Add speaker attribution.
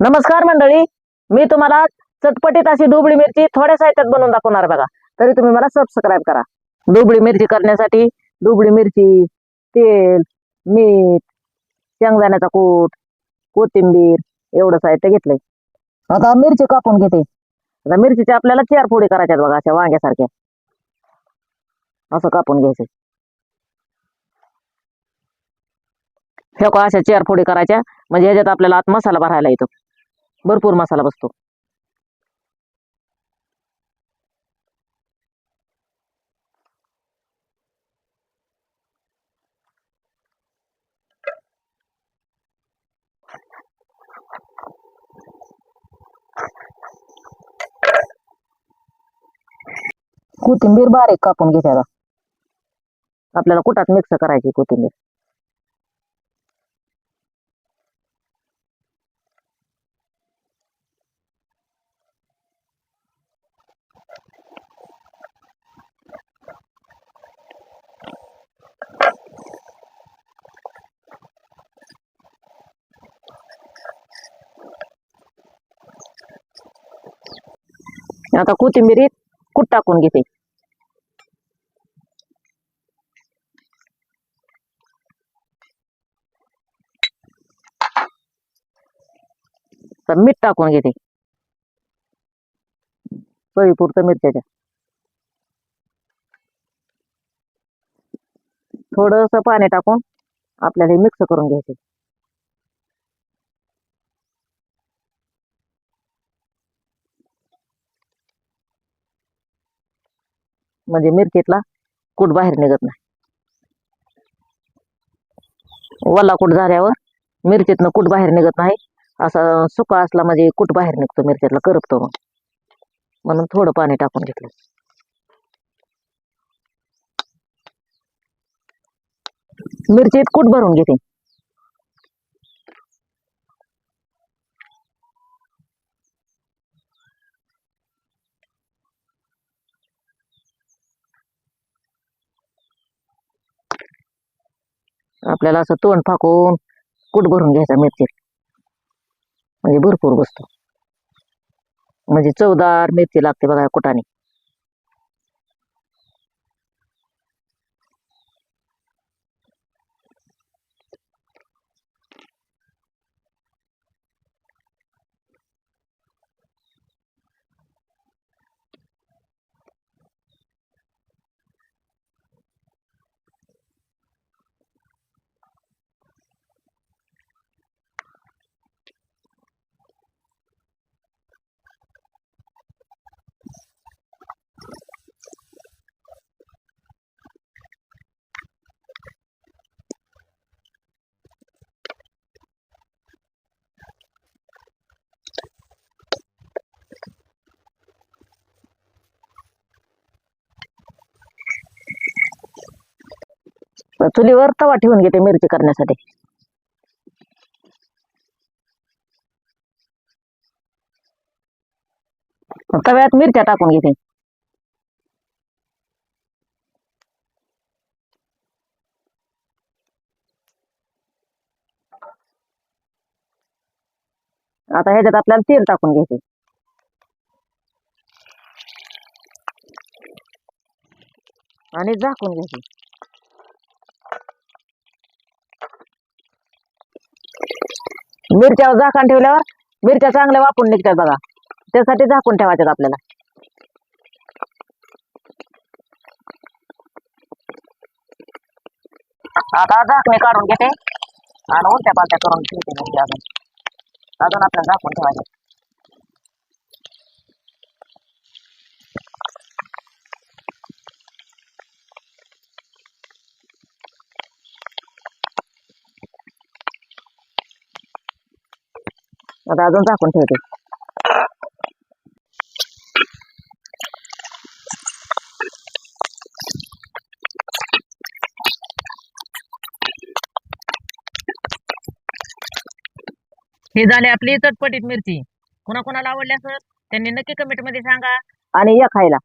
Speaker 1: नमस्कार मंडळी. मी तुम्हाला चटपटीत अशी डुबळी मिरची थोड्या साहित्यात बनवून दाखवणार आहे बघा. तरी तुम्ही मला सबस्क्राईब करा. डुबळी मिरची करण्यासाठी डुबळी मिरची तेल मीठ शेंगदाण्याचा कूट कोथिंबीर एवढं साहित्य घेतलंय. आता मिरची कापून घेते. आता मिरचीच्या आपल्याला चार फोडी करायच्यात बघा अशा वांग्यासारख्या. असं कापून घ्यायचं. हे का अशा चार फोडी करायच्या. म्हणजे ह्याच्यात आपल्याला आत मसाला भरायला येतो. भरपूर मसाला बसतो. कोथिंबीर बारीक कापून घेते आपल्याला कुठात मिक्स करायची कोथिंबीर. आता कोथिंबीरीत कूट टाकून घेते. तर मीठ टाकून घेते. चवीपुरतं मिरच्याच्या थोडस पाणी टाकून आपल्याला हे मिक्स करून घ्यायचे म्हणजे मिरचीतला कूट बाहेर निघत नाही. वल्ला कूट झाल्यावर मिरचीतनं कूट बाहेर निघत नाही. असा सुका असला म्हणजे कूट बाहेर निघतो मिरचीतला करपतो मग. म्हणून थोडं पाणी टाकून घेतलं. मिरचीत कूट भरून घेते. आपल्याला असं तोंड फाकून कूट भरून घ्यायचा मिरची म्हणजे भरपूर बसतो म्हणजे चवदार मिरची लागते बघा कुटाने. चुलीवर तवा ठेवून घेते मिरची करण्यासाठी. तव्यात मिरच्या टाकून घेते. आता ह्याच्यात आपल्याला तेल टाकून घ्यायचे आणि झाकून घ्यायचे मिरच्यावर झाकण ठेवल्यावर मिरच्या चांगल्या वापरून निघतात बघा. त्यासाठी झाकून ठेवायच्यात आपल्याला. आता झाकणे काढून घेते आणि उलट्या पालट्या करून ठेवते मिरची अजून. अजून आपल्याला झाकून ठेवायचं. आता अजून झाकून ठेवते. ही झाली आपली चटपटीत मिरची. कोणाकोणाला आवडली असेल त्यांनी नक्की कमेंटमध्ये सांगा. आणि या खायला.